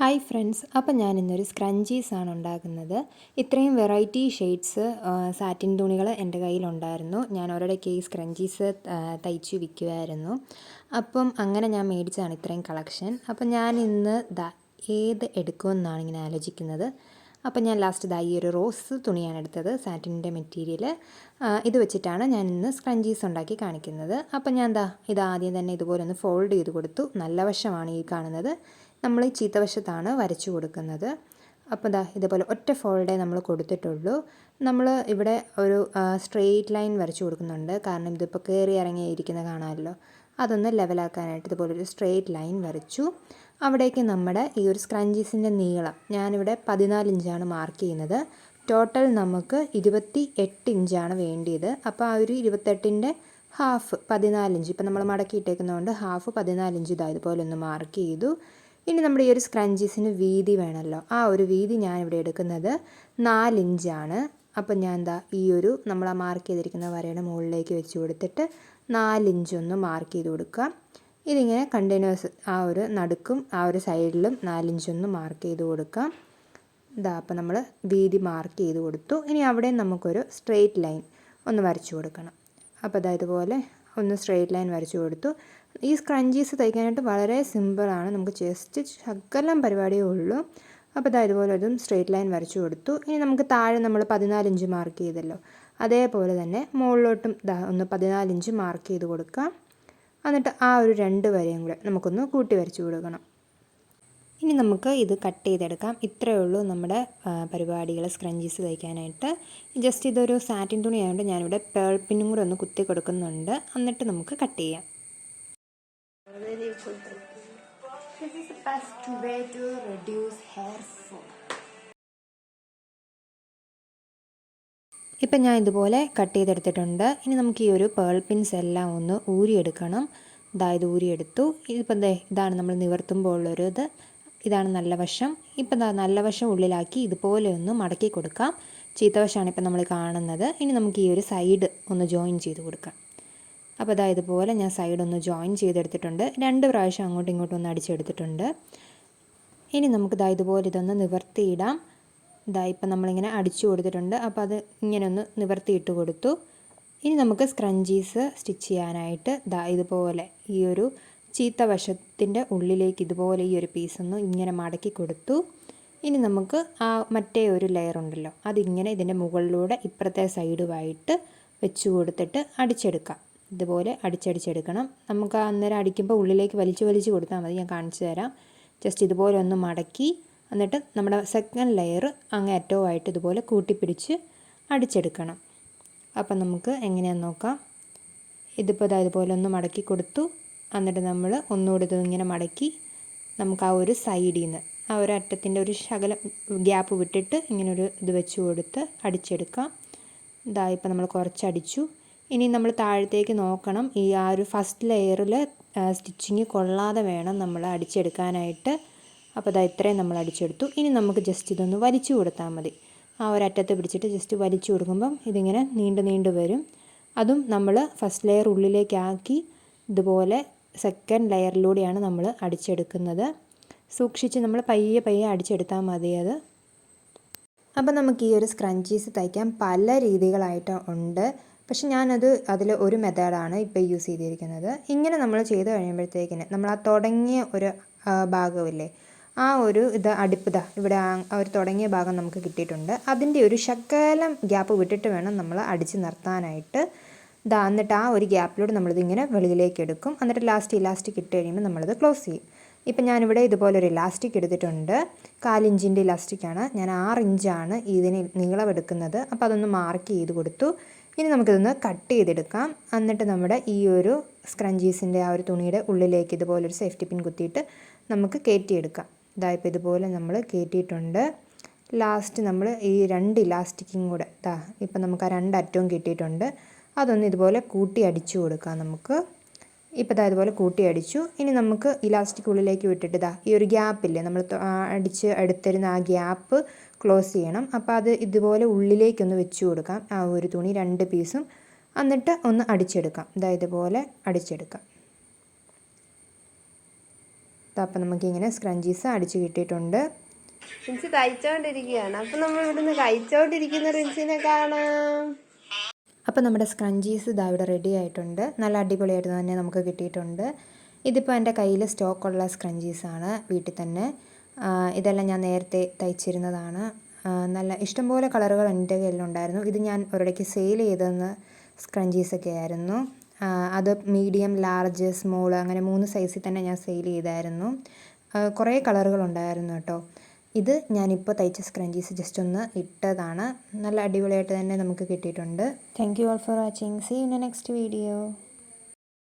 Hi friends അപ്പം ഞാനിന്നൊരു scrunchies ആണ് ഉണ്ടാക്കുന്നത്. ഇത്രയും വെറൈറ്റി ഷെയ്ഡ്സ് സാറ്റിൻ തുണികൾ എന്റെ കയ്യിലുണ്ടായിരുന്നു. ഞാൻ ഒരിടയ്ക്ക് ഈ സ്ക്രഞ്ചീസ് തയ്ച്ചു വിൽക്കുമായിരുന്നു അപ്പം അങ്ങനെ ഞാൻ മേടിച്ചതാണ് ഇത്രയും കളക്ഷൻ അപ്പം ഞാൻ ഇന്ന് ദാ ഏത് എടുക്കുമെന്നാണ് ഇങ്ങനെ ആലോചിക്കുന്നത്. അപ്പം ഞാൻ ലാസ്റ്റ് ദാ ഈ ഒരു റോസ് തുണിയാണ് എടുത്തത് സാറ്റിന്റെ മെറ്റീരിയൽ ഇത് വെച്ചിട്ടാണ് ഞാൻ ഇന്ന് സ്ക്രഞ്ചീസ് ഉണ്ടാക്കി കാണിക്കുന്നത്. അപ്പം ഞാൻ ദാ ഇത് ആദ്യം തന്നെ ഇതുപോലെ ഒന്ന് ഫോൾഡ് ചെയ്ത് കൊടുത്തു. നല്ല വശമാണ് ഈ കാണുന്നത്. നമ്മൾ ഈ ചീത്തവശത്താണ് വരച്ചു കൊടുക്കുന്നത്. അപ്പോൾ ദാ ഇതുപോലെ ഒറ്റ ഫോൾഡേ നമ്മൾ കൊടുത്തിട്ടുള്ളൂ. നമ്മൾ ഇവിടെ ഒരു സ്ട്രെയിറ്റ് ലൈൻ വരച്ചു കൊടുക്കുന്നുണ്ട്. കാരണം ഇതിപ്പോൾ കയറി ഇറങ്ങി ഇരിക്കുന്നത് കാണാമല്ലോ. അതൊന്ന് ലെവലാക്കാനായിട്ട് ഇതുപോലെ ഒരു സ്ട്രെയിറ്റ് ലൈൻ വരച്ചു. അവിടേക്ക് നമ്മുടെ ഈ ഒരു സ്ക്രഞ്ചീസിന്റെ നീളം ഞാനിവിടെ പതിനാല് ഇഞ്ചാണ് മാർക്ക് ചെയ്യുന്നത്. ടോട്ടൽ നമുക്ക് ഇരുപത്തി എട്ട് ഇഞ്ചാണ് വേണ്ടിയത്. അപ്പോൾ ആ ഒരു ഇരുപത്തെട്ടിന്റെ ഹാഫ് പതിനാലിഞ്ച് ഇപ്പം നമ്മൾ മടക്കിയിട്ടേക്കുന്നതുകൊണ്ട് ഹാഫ് പതിനാലിഞ്ച് ഇതാ ഇതുപോലെ ഒന്ന് മാർക്ക് ചെയ്തു. ഇനി നമ്മുടെ ഈ ഒരു സ്ക്രഞ്ചീസിന് വീതി വേണമല്ലോ. ആ ഒരു വീതി ഞാൻ ഇവിടെ എടുക്കുന്നത് നാലിഞ്ചാണ് അപ്പം ഞാൻ എന്താ ഈ ഒരു നമ്മൾ ആ മാർക്ക് ചെയ്തിരിക്കുന്ന വരയുടെ മുകളിലേക്ക് വെച്ച് കൊടുത്തിട്ട് നാലിഞ്ചൊന്ന് മാർക്ക് ചെയ്ത് കൊടുക്കുക. ഇതിങ്ങനെ കണ്ടിന്യൂസ് ആ ഒരു നടുക്കും ആ ഒരു സൈഡിലും നാലിഞ്ചൊന്ന് മാർക്ക് ചെയ്ത് കൊടുക്കാം ഇതാ അപ്പം നമ്മൾ വീതി മാർക്ക് ചെയ്ത് കൊടുത്തു. ഇനി അവിടെ നമുക്കൊരു സ്ട്രെയിറ്റ് ലൈൻ ഒന്ന് വരച്ചു കൊടുക്കണം. അപ്പോൾ അതായത് ഇതുപോലെ ഒന്ന് സ്ട്രെയിറ്റ് ലൈൻ വരച്ചു കൊടുത്തു. ഈ സ്ക്രഞ്ചീസ് തയ്ക്കാനായിട്ട് വളരെ സിമ്പിളാണ് നമുക്ക് ജസ്റ്റ് ശകലം പരിപാടിയേ ഉള്ളൂ. അപ്പോൾ ഇതാ ഇതുപോലെ ഒരു സ്ട്രെയിറ്റ് ലൈൻ വരച്ചു കൊടുത്തു. ഇനി നമുക്ക് താഴെ നമ്മൾ പതിനാലിഞ്ച് മാർക്ക് ചെയ്തല്ലോ. അതേപോലെ തന്നെ മുകളിലോട്ടും ഇതാ ഒന്ന് പതിനാലിഞ്ച് മാർക്ക് ചെയ്ത് കൊടുക്കാം. എന്നിട്ട് ആ ഒരു രണ്ട് വരെയും കൂടെ നമുക്കൊന്ന് കൂട്ടി വരച്ചു കൊടുക്കണം. ഇനി നമുക്ക് ഇത് കട്ട് ചെയ്തെടുക്കാം. ഇത്രയേ ഉള്ളൂ നമ്മുടെ പരിപാടികൾ സ്ക്രഞ്ചീസ് തയ്ക്കാനായിട്ട്. ജസ്റ്റ് ഇതൊരു സാറ്റിൻ തുണി ആയതുകൊണ്ട് ഞാനിവിടെ പേൾപ്പിനും കൂടെ ഒന്ന് കുത്തി കൊടുക്കുന്നുണ്ട്. എന്നിട്ട് നമുക്ക് കട്ട് ചെയ്യാം. ഇപ്പം ഞാൻ ഇതുപോലെ കട്ട് ചെയ്തെടുത്തിട്ടുണ്ട്. ഇനി നമുക്ക് ഈ ഒരു പേൾ പിൻസ് എല്ലാം ഒന്ന് ഊരിയെടുക്കണം. ഇതായത് ഊരിയെടുത്തു. ഇതിപ്പം ഇതാണ് നമ്മൾ നിവർത്തുമ്പോൾ ഉള്ളൊരു ഇത്. ഇതാണ് നല്ല വശം. ഇപ്പം ദാ നല്ല വശം ഉള്ളിലാക്കി ഇതുപോലെ ഒന്ന് മടക്കി കൊടുക്കാം. ചീത്തവശമാണ് ഇപ്പം നമ്മൾ കാണുന്നത്. ഇനി നമുക്ക് ഈ ഒരു സൈഡ് ഒന്ന് ജോയിൻ ചെയ്ത് കൊടുക്കാം. അപ്പോൾ അതാ ഇതുപോലെ ഞാൻ സൈഡ് ഒന്ന് ജോയിൻ ചെയ്തെടുത്തിട്ടുണ്ട്. രണ്ട് പ്രാവശ്യം അങ്ങോട്ടും ഇങ്ങോട്ടും ഒന്ന് അടിച്ചെടുത്തിട്ടുണ്ട്. ഇനി നമുക്ക് ഇതാ ഇതുപോലെ ഇതൊന്ന് നിവർത്തിയിടാം. ഇതാ ഇപ്പം നമ്മളിങ്ങനെ അടിച്ചു കൊടുത്തിട്ടുണ്ട്. അപ്പോൾ അത് ഇങ്ങനെ ഒന്ന് നിവർത്തിയിട്ട് കൊടുത്തു. ഇനി നമുക്ക് സ്ക്രഞ്ചീസ് സ്റ്റിച്ച് ചെയ്യാനായിട്ട് ദാ ഇതുപോലെ ഈ ഒരു ചീത്ത വശത്തിന്റെ ഉള്ളിലേക്ക് ഇതുപോലെ ഈ ഒരു പീസൊന്ന് ഇങ്ങനെ മടക്കി കൊടുത്തു. ഇനി നമുക്ക് ആ മറ്റേ ഒരു ലെയർ ഉണ്ടല്ലോ അതിങ്ങനെ ഇതിന്റെ മുകളിലൂടെ ഇപ്പുറത്തെ സൈഡുമായിട്ട് വെച്ച് കൊടുത്തിട്ട് അടിച്ചെടുക്കാം. ഇതുപോലെ അടിച്ചടിച്ചെടുക്കണം. നമുക്ക് അന്നേരം അടിക്കുമ്പോൾ ഉള്ളിലേക്ക് വലിച്ചു വലിച്ചു കൊടുത്താൽ മതി ഞാൻ കാണിച്ചു തരാം. ജസ്റ്റ് ഇതുപോലെ ഒന്ന് മടക്കി എന്നിട്ട് നമ്മുടെ സെക്കൻഡ് ലെയർ അങ്ങേ അറ്റവുമായിട്ട് ഇതുപോലെ കൂട്ടിപ്പിടിച്ച് അടിച്ചെടുക്കണം. അപ്പം നമുക്ക് എങ്ങനെയാണെന്ന് നോക്കാം. ഇതിപ്പോൾ ഇതാ ഇതുപോലെ ഒന്ന് മടക്കി കൊടുത്തു. എന്നിട്ട് നമ്മൾ ഒന്നുകൂടി ഇങ്ങനെ മടക്കി നമുക്ക് ആ ഒരു സൈഡിൽ നിന്ന് ആ ഒരു അറ്റത്തിന്റെ ഒരു ശകലം ഗ്യാപ്പ് വിട്ടിട്ട് ഇങ്ങനെ ഒരു ഇത് വെച്ച് കൊടുത്ത് അടിച്ചെടുക്കാം. ഇതാ ഇപ്പം നമ്മൾ കുറച്ചടിച്ചു. ഇനി നമ്മൾ താഴത്തേക്ക് നോക്കണം. ഈ ആ ഒരു ഫസ്റ്റ് ലെയറിൽ സ്റ്റിച്ചിങ് കൊള്ളാതെ വേണം നമ്മൾ അടിച്ചെടുക്കാനായിട്ട്. അപ്പോൾ അതാ ഇത്രയും നമ്മൾ അടിച്ചെടുത്തു. ഇനി നമുക്ക് ജസ്റ്റ് ഇതൊന്ന് വലിച്ചു കൊടുത്താൽ മതി. ആ ഒരു അറ്റത്ത് പിടിച്ചിട്ട് ജസ്റ്റ് വലിച്ചു കൊടുക്കുമ്പം ഇതിങ്ങനെ നീണ്ടു നീണ്ടു വരും. അതും നമ്മൾ ഫസ്റ്റ് ലെയർ ഉള്ളിലേക്കാക്കി ഇതുപോലെ സെക്കൻഡ് ലെയറിലൂടെയാണ് നമ്മൾ അടിച്ചെടുക്കുന്നത്. സൂക്ഷിച്ച് നമ്മൾ പയ്യെ പയ്യെ അടിച്ചെടുത്താൽ മതി അത്. അപ്പോൾ നമുക്ക് ഈ ഒരു സ്ക്രഞ്ചീസ് തയ്ക്കാൻ പല രീതികളായിട്ട് ഉണ്ട്. പക്ഷെ ഞാനത് അതിൽ ഒരു മെത്തേഡാണ് ഇപ്പോൾ യൂസ് ചെയ്തിരിക്കുന്നത്. ഇങ്ങനെ നമ്മൾ ചെയ്ത് കഴിയുമ്പോഴത്തേക്കിന് നമ്മൾ ആ തുടങ്ങിയ ഒരു ഭാഗമില്ലേ ആ ഒരു ഇത് അടുപ്പിത ഇവിടെ ആ ഒരു തുടങ്ങിയ ഭാഗം നമുക്ക് കിട്ടിയിട്ടുണ്ട്. അതിന്റെ ഒരു ശകലം ഗ്യാപ്പ് വിട്ടിട്ട് വേണം നമ്മൾ അടിച്ച് നിർത്താനായിട്ട്. ഇതാ എന്നിട്ട് ആ ഒരു ഗ്യാപ്പിലൂടെ നമ്മളിതിങ്ങനെ വെളിയിലേക്ക് എടുക്കും. എന്നിട്ട് ലാസ്റ്റ് ഇലാസ്റ്റിക് ഇട്ട് കഴിയുമ്പോൾ നമ്മളത് ക്ലോസ് ചെയ്യും. ഇപ്പം ഞാനിവിടെ ഇതുപോലൊരു ഇലാസ്റ്റിക് എടുത്തിട്ടുണ്ട്. കാലിഞ്ചിന്റെ ഇലാസ്റ്റിക്കാണ് ഞാൻ ആറ് ഇഞ്ചാണ് ഇതിന് നീളം എടുക്കുന്നത് അപ്പോൾ അതൊന്ന് മാർക്ക് ചെയ്ത് കൊടുത്തു. ഇനി നമുക്കിതൊന്ന് കട്ട് ചെയ്തെടുക്കാം. എന്നിട്ട് നമ്മുടെ ഈ ഒരു സ്ക്രഞ്ചീസിന്റെ ആ ഒരു തുണിയുടെ ഉള്ളിലേക്ക് ഇതുപോലെ ഒരു സേഫ്റ്റി പിൻ കുത്തിയിട്ട് നമുക്ക് കയറ്റിയെടുക്കാം. ഇതായപ്പോൾ ഇതുപോലെ നമ്മൾ കയറ്റിയിട്ടുണ്ട്. ലാസ്റ്റ് നമ്മൾ ഈ രണ്ട് ഇലാസ്റ്റിക്കും കൂടെ ഇതാ ഇപ്പം നമുക്ക് ആ രണ്ട് അറ്റവും കിട്ടിയിട്ടുണ്ട്. അതൊന്ന് ഇതുപോലെ കൂട്ടി അടിച്ചു കൊടുക്കാം നമുക്ക്. ഇപ്പോൾ ഇതാ ഇതുപോലെ കൂട്ടി അടിച്ചു. ഇനി നമുക്ക് ഇലാസ്റ്റിക് ഉള്ളിലേക്ക് വിട്ടിട്ട് ഇതാ ഈ ഒരു ഗ്യാപ്പില്ലേ നമ്മൾ അടിച്ച് എടുത്തിരുന്ന ആ ഗ്യാപ്പ് ക്ലോസ് ചെയ്യണം. അപ്പോൾ അത് ഇതുപോലെ ഉള്ളിലേക്കൊന്ന് വെച്ച് കൊടുക്കാം. ആ ഒരു തുണി രണ്ട് പീസും എന്നിട്ട് ഒന്ന് അടിച്ചെടുക്കാം. ഇതാ ഇതുപോലെ അടിച്ചെടുക്കാം. അപ്പം നമുക്കിങ്ങനെ സ്ക്രഞ്ചീസ് അടിച്ച് കിട്ടിയിട്ടുണ്ട്. റിൻസി തയ്ച്ചോണ്ടിരിക്കുകയാണ്. അപ്പം നമ്മൾ ഇവിടുന്ന് കഴിച്ചോണ്ടിരിക്കുന്ന റിൻസിനെ കാണാം. അപ്പോൾ നമ്മുടെ സ്ക്രഞ്ചീസ് ഇതാ ഇവിടെ റെഡി ആയിട്ടുണ്ട്. നല്ല അടിപൊളിയായിട്ട് തന്നെ നമുക്ക് കിട്ടിയിട്ടുണ്ട്. ഇതിപ്പോൾ എന്റെ കയ്യിൽ സ്റ്റോക്കുള്ള സ്ക്രഞ്ചീസാണ് വീട്ടിൽ തന്നെ. ഇതെല്ലാം ഞാൻ നേരത്തെ തയ്ച്ചിരുന്നതാണ്. നല്ല ഇഷ്ടംപോലെ കളറുകൾ എന്റെ കയ്യിലുണ്ടായിരുന്നു ഇത് ഞാൻ ഒരിടയ്ക്ക് സെയിൽ ചെയ്തെന്ന് സ്ക്രഞ്ചീസൊക്കെ ആയിരുന്നു. അത് മീഡിയം ലാർജ് സ്മോൾ അങ്ങനെ മൂന്ന് സൈസിൽ തന്നെ ഞാൻ സെയിൽ ചെയ്തായിരുന്നു. കുറേ കളറുകളുണ്ടായിരുന്നു കേട്ടോ. ഇത് ഞാനിപ്പോൾ തയ്ച്ച സ്ക്രഞ്ചീസ് ജസ്റ്റ് ഒന്ന് ഇട്ടതാണ്. നല്ല അടിപൊളിയായിട്ട് തന്നെ നമുക്ക് കിട്ടിയിട്ടുണ്ട്. Thank you all for watching see in next video